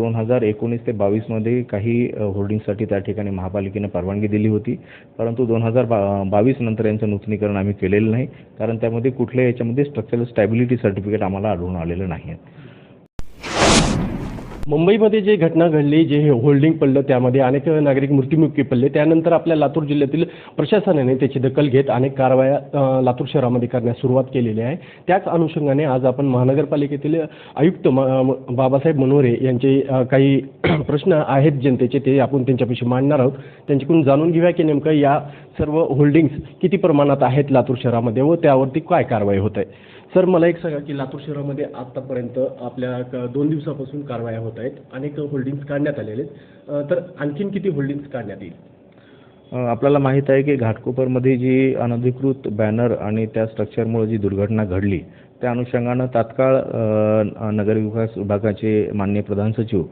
दोन हजार एकोणीस ते बावीसमध्ये काही होर्डिंगसाठी त्या ठिकाणी महापालिकेने परवानगी दिली होती. परंतु दोन हजार बा बावीस नंतर यांचं नूतनीकरण आम्ही केलेलं नाही. कारण त्यामध्ये कुठल्या याच्यामध्ये स्ट्रक्चरल स्टॅबिलिटी सर्टिफिकेट आम्हाला आढळून आलेलं नाही आहे मुंबईमध्ये जे घटना घडली जे हे होल्डिंग पडलं त्यामध्ये अनेक नागरिक मृत्युमुखी पडले. त्यानंतर आपल्या लातूर जिल्ह्यातील प्रशासनाने त्याची दखल घेत अनेक कारवाया लातूर शहरामध्ये करण्यास सुरुवात केलेली आहे. त्याच अनुषंगाने आज आपण महानगरपालिकेतील आयुक्त म- बाबासाहेब मनोरे यांचे काही प्रश्न आहेत जनतेचे ते आपण त्यांच्यापाशी मांडणार आहोत. त्यांच्याकडून जाणून घेऊया की नेमकं या सर्व होल्डिंग्स किती प्रमाणात आहेत लातूर शहरामध्ये व त्यावरती काय कारवाई होत आहे? सर मला एक सांगा की लातूर शहरामध्ये आतापर्यंत आपल्या क- दोन दिवसापासून कारवाया होत आहेत. अनेक होल्डिंग्स काढण्यात आलेले आहेत. तर आणखीन किती होल्डिंग्स काढण्यात येईल? आपल्याला माहीत आहे की घाटकोपरमध्ये जी अनधिकृत बॅनर आणि त्या स्ट्रक्चरमुळे जी दुर्घटना घडली त्या अनुषंगानं तात्काळ नगर नगरविकास विभागाचे माननीय प्रधान सचिव